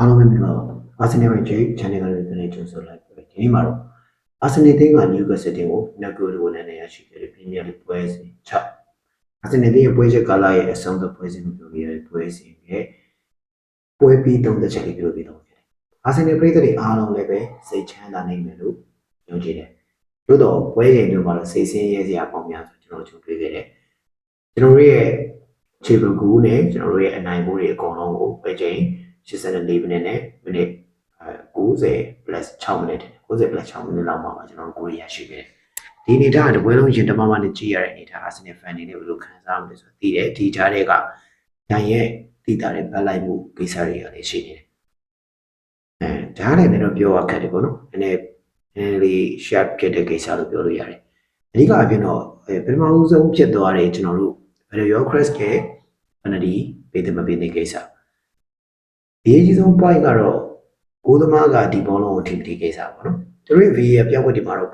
အားလုံးပဲမင်္ဂလာပါအာဆင်နယ်ရဲ့ J channel ကနေပြန်လည်ကြိုဆိုလိုက်ပါတယ်ဒီနေ့မှာတော့အာဆင်နယ်တင်းက Newcastle တင်းကိုနက်ဂိုလိုနဲ့နေရရှိခဲ့တဲ့ Premier League ပွဲစဉ်6အာဆင်နယ်တင်းရဲ့ပွဲချက်ကာလရဲ့အဆုံးသတ်ပွဲစဉ်ကိုပြောပြရတဲ့ပွဲစဉ်ရဲ့ပွဲပြီးသုံးသက်ချက်လေးပြောပြတော့ခဲ့တယ်အာဆင်နယ်ပရိသတ်တွေအားလုံးလည်းပဲစိတ်ချမ်းသာနိုင်မယ်လို့ယုံကြည်တယ်သို့တော့ပွဲချိန်တွေမှာတော့စိတ်ဆင်းရဲစရာပေါင်းများဆိုကျွန်တော်တို့ကြုံတွေ့ခဲ့တယ်ကျွန်တော်တို့ရဲ့ခြေပကူနဲ့ကျွန်တော်တို့ရဲ့အနိုင်မှုတွေအကုန်လုံးကိုပဲချိန် 84မိနစ်နဲ့မိနစ်90 plus 6မိနစ်90 plus 6မိနစ်လောက်မှာပါကျွန်တော်တို့ကိုရီးယားရှိခဲ့တယ်ဒီအနေထားကတပွဲလုံးရင်တမမနဲ့ကြည့်ရတဲ့အနေထားအာဆင်နယ်ဖန်တွေနဲ့ဘယ်လိုခံစားမလဲဆိုတော့သိတယ်ဒီကြားတွေကညရဲ့တိတာတဲ့ဘက်လိုက်မှုကိစ္စတွေကလည်းရှိနေတယ်အဲဒါလည်းလည်းတော့ပြောရခက်တယ်ပေါ့နော်နည်းနည်းနည်းလေး sharp ဖြစ်တဲ့ကိစ္စလို့ပြောလို့ရတယ်အဓိကအပြင်တော့အဲပထမဦးဆုံးဖြစ်သွားတယ်ကျွန်တော်တို့ Video Crest ရဲ့ penalty ပေးတယ်မပေးတဲ့ကိစ္စ ဒီအကြီးဆုံး point ကတော့ကိုသမားကဒီဘောလုံးကိုထိမထိကိစ္စပေါ့နော်သူတို့ V ရဲ့ပြောင်းဝက်ဒီမှာတော့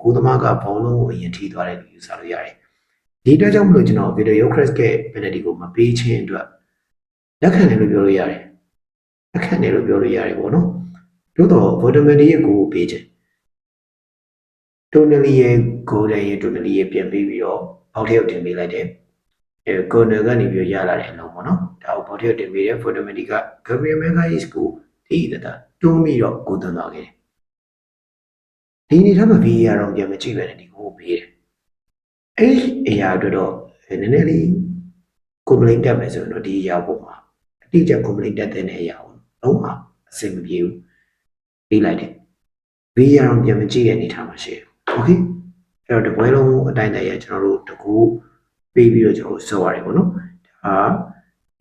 ကိုသမားကဘောလုံးကိုအရင်ထိသွားတယ်လို့ယူဆလို့ရတယ်ဒီအတွက်ကြောင့်မလို့ကျွန်တော် video crash ရဲ့ penalty ကိုမပေးခြင်းအတွက်လက်ခံတယ်လို့ပြောလို့ရတယ်လက်ခံတယ်လို့ပြောလို့ရတယ်ပေါ့နော်တို့တော့ Voldemort ရဲ့ကိုကိုပေးခြင်းတိုနယ်လီရဲ့ golden ရဲ့တိုနယ်လီရဲ့ပြန်ပြီးပြီးတော့အောက်ထည့်တင်ပေးလိုက်တယ် အဲ corner ကနေပြီးရလာတဲ့အလုံးပေါ့နော်ဒါကိုဘော်ထည့်တင်ပေးတဲ့ Voldemort က Gabriel Magalhaes ကိုတိတတတွန်းပြီးတော့ကိုသွန်းသွားခဲ့တယ်ဒီအနေထားမှာ VAR တော့ပြန်မကြည့်ပဲနဲ့ဒီကိုပေးတယ်အဲ့ဒီအရာအတွက်တော့နည်းနည်းလေး complaint တက်မယ်ဆိုရင်တော့ဒီအရာပေါ်မှာအတိအကျ complaint တက်တဲ့အရာကိုလုံးဝအဆင်မပြေဘူးပေးလိုက်တယ် VAR တော့ပြန်မကြည့်တဲ့အနေထားမှာရှိတယ် okay အဲ့တော့တပွဲလုံးအတိုင်းတည်းရကျွန်တော်တို့တကူ ပေးပြီးတော့ကျွန်တော်တို့ဆော့ရတယ်ပေါ့နော်ဒါ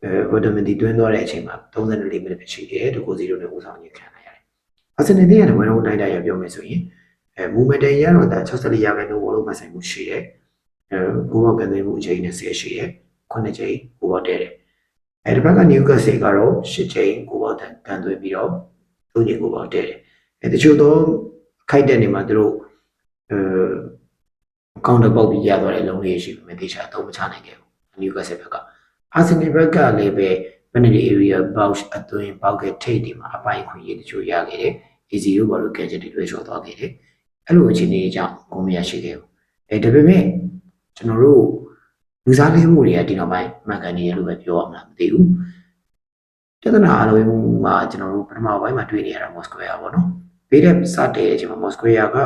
အဲဗိုဒမန်တီတွင်းသွားတဲ့အချိန်မှာ34မိနစ်ပဲရှိတယ်တကူ0နဲ့ဦးဆောင်ခြင်းခံလိုက်ရတယ်အာဆင်နယ်ရဲ့တပွဲလုံးအတိုင်းတည်းရပြောမယ်ဆိုရင်အဲမူမတန်ရတော့ဒါ64ရာခိုင်နှုန်းဘောလုံးမဆိုင်မှုရှိတယ်အဲကိုဘောကန်သိမှုအချိန်နဲ့10ရှိတယ်9ချိန်ကိုဘောတဲတယ်အဲဒီဘက်ကနျူကတ်ဆေကတော့10ချိန်ကိုဘောတန်ကန်သွင်းပြီးတော့3ချိန်ကိုဘောတဲတယ်အဲတချို့တော့ခိုက်တဲ့နေမှာသူတို့အဲ ကောင်တာပေါက်ပြီးရသွားတဲ့လုံးလေးရှိပေမဲ့တေချာအသုံးမချနိုင်ခဲ့ဘူးနျူကတ်ဆယ်ဘက်ကအာဆင်နယ်ဘက်ကလည်းပဲ penalty area box အသွင်ပေါက်ကထိတ်ဒီမှာအပိုင်းခွင့်ရတချို့ရခဲ့တယ် easy လို့ဘာလို့ gadget တွေလွှဲချော်သွားခဲ့တယ်အဲ့လိုအခြေအနေကြောင့်ကိုမရရှိခဲ့ဘူးအဲဒါပေမဲ့ကျွန်တော်တို့လူစားလေးမှုတွေကဒီနောက်ပိုင်းမှန်ကန်နေရလို့ပဲပြောရမှာမသိဘူးပြဿနာအလုံးမှာကျွန်တော်တို့ပထမပိုင်းမှာတွေ့နေရတာ Moscow ပေါ့နော်ဘေးတဲ့စတဲ့အချိန်မှာ Moscow က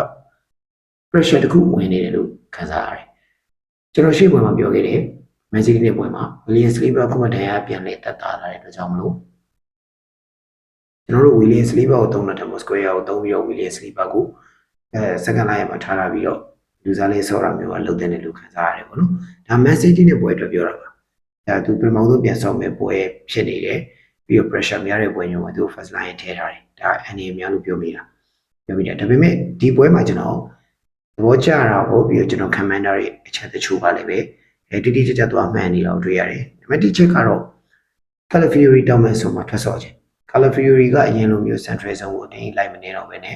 pressure တစ်ခုဝင်နေတယ်လို့ခံစားရတယ်။ကျွန်တော်ရှေ့ပွဲမှာပြောခဲ့တယ်။ Magic နဲ့ပွဲမှာ William Saliba ကမှတရားပြန်လေတက်တာလာတဲ့အတွက်ကြောင့်မလို့ကျွန်တော်တို့ William Saliba ကိုတုံးတဲ့ Moscow ကိုတုံးပြီးတော့ William Saliba ကိုအဲ second line မှာထားတာပြီးတော့လူစားလေးဆော်တာမျိုးကလုပ်တဲ့လို့ခံစားရတယ်ပေါ့နော်။ဒါ Man City နဲ့ပွဲအတွက်ပြောတာပါ။ဒါသူပြန်မောင်းဆုံးပြန်ဆောက်မဲ့ပွဲဖြစ်နေတယ်။ပြီးတော့ pressure များတဲ့ပွဲမျိုးမှာသူ first line ထည့်ထားတယ်။ဒါအနေအများလို့ပြောမိတာ။ပြောမိတယ်။ဒါပေမဲ့ဒီပွဲမှာကျွန်တော်သ ဘောကျတာဟုတ်ပြီးတော့ကျွန်တော် commander ရဲ့အချက်တချို့ကလည်းပဲအဲတိတိကျကျသွားမှန်နေတော့တွေ့ရတယ်။ဒါပေမဲ့ဒီချက်ကတော့ Calafiori တောင်းမဲ့ဆိုမှထွက်ဆော့ခြင်း Calafiori ကအရင်လိုမျိုး central zone ကိုတင်းလိုက်မနေတော့ဘဲနဲ့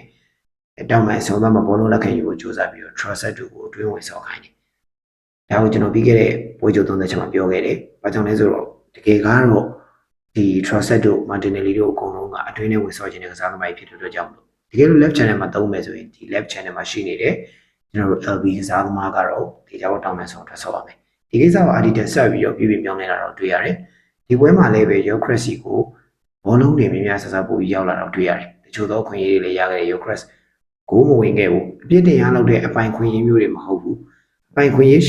တောင်းမဲ့ဆုံးသွားမှာဘောလုံးလက်ခံယူဖို့ကြိုးစားပြီးတော့ Trossard ကိုအတွင်းဝင်ဆော့ခိုင်းတယ်။ဒါကိုကျွန်တော်ပြီးခဲ့တဲ့ပွဲကြိုသုံးသက်ချက်မှာပြောခဲ့တယ်။ဘာကြောင့်လဲဆိုတော့တကယ်ကတော့ဒီ Trossard တို့ Martinelli တို့အကုန်လုံးကအတွင်းထဲဝင်ဆော့ခြင်းတဲ့ကစားသမားတွေဖြစ်တဲ့အတွက်ကြောင့်မလို့တကယ်လို့ left channel မှာသုံးမယ်ဆိုရင်ဒီ left channel မှာရှိနေတဲ့ ကျွန်တော်တို့ LB ကစားသမားကတော့ဒီကြောက်တောင်းမယ်ဆိုတော့ထွက်ဆော့ပါမယ်ဒီကိစ္စကို Adidas ဆက်ပြီးတော့ပြည်ပြပြောင်းနေတာတော့တွေ့ရတယ်ဒီပွဲမှာလည်းပဲ Yocracy ကိုဘောလုံးတွေများများဆဆပို့ပြီးရောက်လာတော့တွေ့ရတယ်တချို့သောခွင့်ရည်တွေလည်းရခဲ့တဲ့ Yocras ကိုမဝင်ခဲ့ဘူးအပြစ်တင်ရလောက်တဲ့အပိုင်ခွင့်ရည်မျိုးတွေမဟုတ်ဘူးအပိုင်ခွင့်ရည်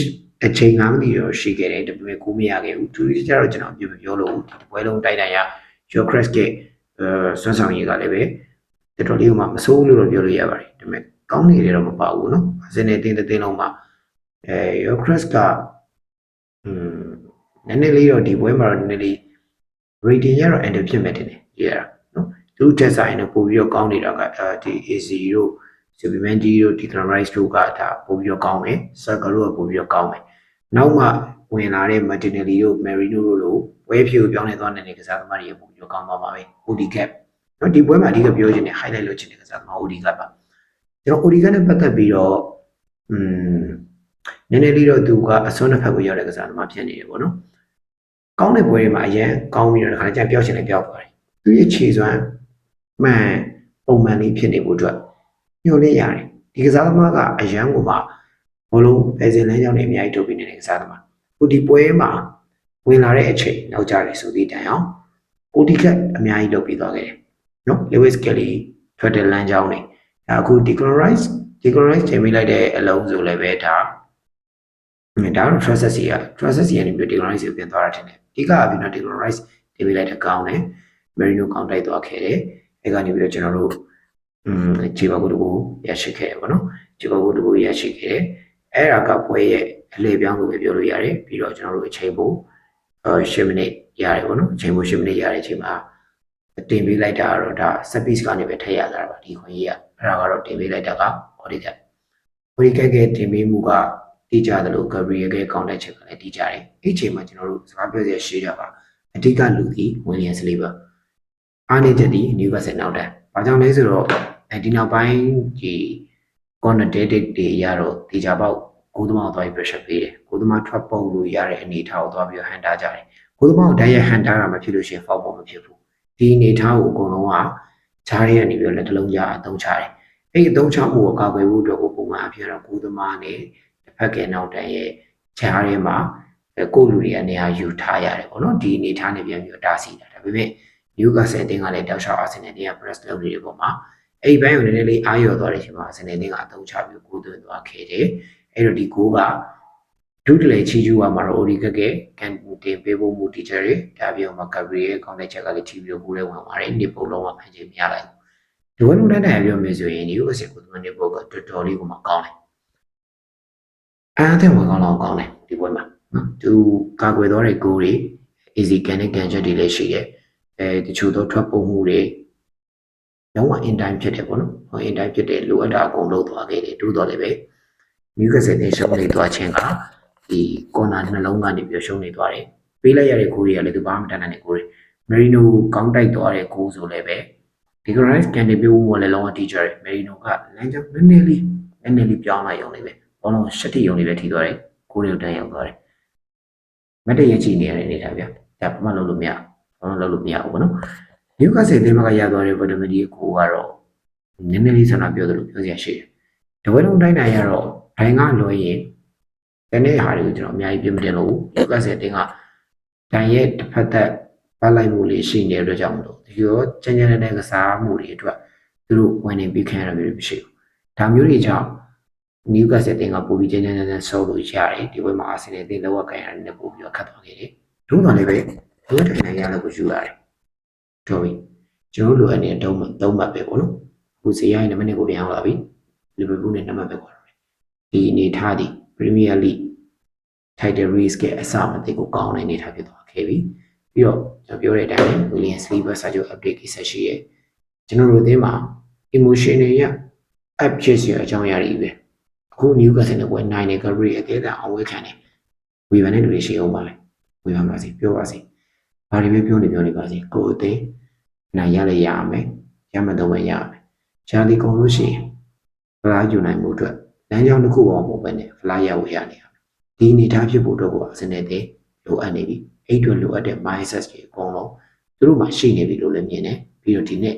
အချိန်ကမသိတော့ရှိခဲ့တယ်ဒါပေမဲ့ကိုမရခဲ့ဘူးသူကြတော့ကျွန်တော်ပြောပြောလို့ဒီပွဲလုံးတိုက်တိုင်ရ Yocras ကအဲဆွမ်းဆောင်ရည်ကလည်းပဲတော်တော်လေးကမဆိုးလို့တော့ပြောလို့ရပါတယ်ဒါပေမဲ့ ကောင်းနေတယ်တော့မပါဘူးနော်အစင်းနဲ့တင်းတင်းလုံးမှာအဲယောခရစ်ကအင်းနည်းနည်းလေးတော့ဒီပွဲမှာတော့နည်းနည်းလေး rating ရတော့ end ဖြစ်မယ်တင်တယ် yeah နော်သူတက်ဆိုင်တော့ပို့ပြီးတော့ကောင်းနေတာကဒီ AC တို့ Subimendi တို့ Declan Rice တို့ကဒါပို့ပြီးတော့ကောင်းမယ် Saka တို့ကပို့ပြီးတော့ကောင်းမယ်နောက်မှဝင်လာတဲ့ Martinelli တို့ Merino တို့လိုဝဲဖြူပြောင်းနေသွားနေတဲ့ကစားသမားတွေပို့ပြီးတော့ကောင်းသွားပါပဲ Odegaard နော်ဒီပွဲမှာအဓိကပြောချင်တဲ့ highlight လုပ်ချင်တဲ့ကစားသမား Odegaard ပါ ကျွန်တော် OD cap နဲ့ပတ်သက်ပြီးတော့อืมနည်းနည်းလေးတော့သူကအစွန်းတစ်ဖက်ကိုရောက်တဲ့ကစားသမားဖြစ်နေတယ်ပေါ့နော်ကောင်းတဲ့ပွဲတွေမှာအရင်ကောင်းပြီးတော့ခါကျပြောချင်လည်းပြောသွားတယ်သူရဲ့ခြေစွမ်းမှန်ပုံမှန်လေးဖြစ်နေဖို့အတွက်ညှို့လေးရတယ်ဒီကစားသမားကအရန်ကိုမှဘလုံးပဲစင်လမ်းကြောင်းတွေအများကြီးထုတ်ပြီးနေတဲ့ကစားသမားခုဒီပွဲမှာဝင်လာတဲ့အချိန်နောက်ကြတယ်ဆိုသည့်တိုင်အောင် OD ကအများကြီးလုပ်ပြီးသွားခဲ့တယ်နော် Lewis Kelly ထွက်တဲ့လမ်းကြောင်းတွေဒါ အခု decolorize decolorize ချိန်မိလိုက်တဲ့အလုံးဆိုလည်းပဲဒါဒါတော့ trust စီက trust စီကနေပြီး decolorize ကိုပြင်သွားတာတင်တယ်အဓိကအပြင်တော့ decolorize တင်မိလိုက်တဲ့ကောင်းတယ် Merino ကောင်းတိုက်သွားခဲ့တယ်အဲကနေပြီးတော့ကျွန်တော်တို့อืมခြေပါကုတ်တကူရရှိခဲ့တယ်ပေါ့နော်ခြေပါကုတ်တကူရရှိခဲ့တယ်အဲ့ဒါကပွဲရဲ့အလေပြောင်းလို့ပဲပြောလို့ရတယ်ပြီးတော့ကျွန်တော်တို့အချိန်ပိုအဲ10မိနစ်ရတယ်ပေါ့နော်အချိန်ပို10မိနစ်ရတဲ့အချိန်မှာ တင်ပေးလိုက်တာကတော့ဒါ service ကနေပဲထည့်ရတာပါဒီခွင့်ကြီးကအဲ့ဒါကတော့တင်ပေးလိုက်တာက audit က audit ကတင်ပေးမှုကတိကျတယ်လို့ Gabriel ရဲ့ contact ချက်ကလည်းတိကျတယ်အဲ့အချိန်မှာကျွန်တော်တို့စကားပြောစရာရှိတာပါအဓိကလူဒီ William Saliba အားနေချက်ဒီ Newcastle နောက်တန်း။ဘာကြောင့်လဲဆိုတော့အဲဒီနောက်ပိုင်းဒီ corner date တွေရတော့တေချာပေါက်ကိုသမားကိုသွားပြီး pressure ပေးတယ်။ကိုသမားထွက်ပုတ်လို့ရတဲ့အနေအထားကိုသွားပြီးဟန်တာကြတယ်။ကိုသမားကိုတိုက်ရိုက်ဟန်တာတာမဖြစ်လို့ရှိရင် foul ပေါ်မဖြစ်ဘူး။ ဒီအနေအထားကိုအကုန်လုံးကခြားရဲကနေပြီးတော့လက်တစ်လုံးရအသုံးချတယ်။အဲ့ဒီအသုံးချမှုကိုကာကွယ်ဖို့အတွက်ကိုပုံမှန်အဖြစ်တော့ကိုသမားနဲ့တစ်ဖက်ကနောက်တန်းရဲ့ခြားရဲမှာကိုလူတွေအနေအားယူထားရတယ်ပေါ့နော်။ဒီအနေအထားနဲ့ပြန်ပြီးတော့တားဆီးတာဒါပေမဲ့နျူကာဆယ်တင်းကလည်းတောက်လျှောက်အာဆင်နယ်တင်းက press လုပ်နေတဲ့ပုံမှာအဲ့ဒီဘိုင်းကိုနည်းနည်းလေးအားရော်သွားတဲ့အချိန်မှာအာဆင်နယ်တင်းကအသုံးချပြီးကိုးသွင်းသွားခဲ့တယ်။အဲ့တော့ဒီကိုးက ဒုတလေချီကျူကမှာတော့ OD ကကကန်တင်ပေးဖို့မူတီချာတွေဒါပြောမှာ Gabriel ရဲ့ contact ချက်ကလည်းချီပြီးတော့ကိုးရဲဝင်သွားတယ်။ဒီပုံလုံးကဖန်ချင်မရလိုက်ဘူး။ဒီဝက်လုံးတိုင်းတိုင်းပြောမယ်ဆိုရင်ဒီဥစ္စာကိုသမနေပုံကတော်တော်လေးကိုမကောင်းတယ်။အားတဲ့ဝင်ကောင်းတော့ကောင်းတယ်ဒီပွဲမှာနော်။သူကာကွယ်သွားတဲ့ကိုးတွေ easy can နဲ့ can ချက်တွေလည်းရှိတယ်။အဲတချို့သောထွက်ပုံမှုတွေလုံးဝ in time ဖြစ်တယ်ပေါ့နော်ဟို in time ဖြစ်တယ်လိုအပ်တာအကုန်လုပ်သွားခဲ့တယ်တိုးတော့လည်းပဲ Newcastle နဲ့ရှုံးနေသွားခြင်းက ဒီ corner နှလုံးကနေပြီးရှုံးနေသွားတယ်ပေးလိုက်ရတဲ့ဂိုးတွေကလည်းသူဘာမှမတတ်နိုင်တဲ့ဂိုးတွေ Merino ကောင်းတိုက်သွားတဲ့ဂိုးဆိုလည်းပဲဒီ Grimes ကန်နေပြဖို့လည်းလုံးဝ teacher တယ် Merino ကလမ်းကြောင်းနည်းနည်းလေးနည်းနည်းလေးပြောင်းလိုက်ရုံလေးပဲဘောလုံးရှက်တိရုံလေးပဲထိသွားတယ်ဂိုးတွေကိုတန်းရောက်သွားတယ်မတ်တရချီနေရတဲ့အနေထားဗျဒါဘာမှလုပ်လို့မရဘာမှလုပ်လို့မရဘူးပေါ့နော်နျူကာဆယ်တင်းမကရသွားတဲ့ဗဒမဒီကိုကတော့နည်းနည်းလေးဆန္ဒပြောသလိုပြောစရာရှိတယ်။တဝဲလုံးတိုင်းနိုင်ရတော့ဘိုင်ကလွယ်ရင် တနေ့ဟာတွေကိုကျွန်တော်အများကြီးပြမတင်လို့နျူကာဆယ်တင်းကတန်ရဲ့တစ်ဖက်သက်ပတ်လိုက်မှုလေးရှိနေတဲ့အတွက်ကြောင့်မလို့ဒီရောချမ်းချမ်းတဲ့ကစားမှုတွေအတွက်သူတို့ဝင်နေပြီးခံရတာမျိုးမရှိဘူး။ဒါမျိုးတွေကြောင့်နျူကာဆယ်တင်းကပိုပြီးချမ်းချမ်းတဲ့ဆော့လို့ရတယ်ဒီဘက်မှာအာဆင်နယ်တင်းလောက်ကန်ရတယ်နဲ့ပို့ပြီးတော့ခတ်သွားခဲ့တယ်။ဒုံးတော်လေးပဲဘယ်တိုင်းနိုင်ရလို့ကိုယူရတယ်။တော်ပြီ။ကျွန်တော်တို့လိုအပ်နေတဲ့တုံးမှသုံးမှတ်ပဲပေါ့နော်အခုဇေယျရဲ့နံပါတ်နဲ့ကိုပြန်ရောက်လာပြီလီဗာပူးနဲ့နံပါတ်ပဲခေါ်တော့တယ်ဒီအနေထားဒီပ ရီးမီးယားလိ title race ကအစမသိကိုကောင်းတဲ့အနေထားဖြစ်သွားခဲ့ပြီပြီးတော့ကျွန်တော်ပြောတဲ့အတိုင်းဝီလီယံစလီဗာစာချုပ် update ကိစ္စရှိရဲကျွန်တော်တို့အသင်းမှာ emotion တွေရ up ဖြစ်စီအကြောင်းအရာတွေပဲအခု Newcastle နဲ့ပွဲနိုင်တဲ့ Gabriel အသေးအအောင်ဝဲခံတယ်ဝေဖန်တဲ့လူတွေရှိအောင်ပါလေဝေဖန်ပါစေပြောပါစေဘာတွေပဲပြောနေပြောနေပါစေကိုယ်အသေးနိုင်ရလည်းရရမယ်ရမတော့မရရမယ်ဂျာလီကုန်လို့ရှိရင်ဖလားယူနိုင်မှုအတွက် လမ်းကြောင်းတစ်ခုပေါ်မဟုတ်ဘဲနဲ့ဖလားရဖို့ရနေရမယ်ဒီအနေထားဖြစ်ဖို့အတွက်ကိုအစနေတဲ့လိုအပ်နေပြီအဲ့အတွက်လိုအပ်တဲ့ mindset တွေအကုန်လုံးသူတို့မှရှိနေပြီလို့လည်းမြင်တယ်ပြီးတော့ဒီနေ့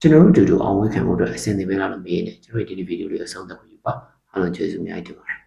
ကျွန်တော်တို့အတူတူအောင်ဝဲခံဖို့အတွက်အစင်သင်ပေးလာလို့မရင်းနဲ့ကျွန်တော်ဒီဒီဗီဒီယိုလေးအဆုံးသတ်ခွင့်ပြုပါအားလုံးကျေးဇူးအများကြီးတင်ပါတယ်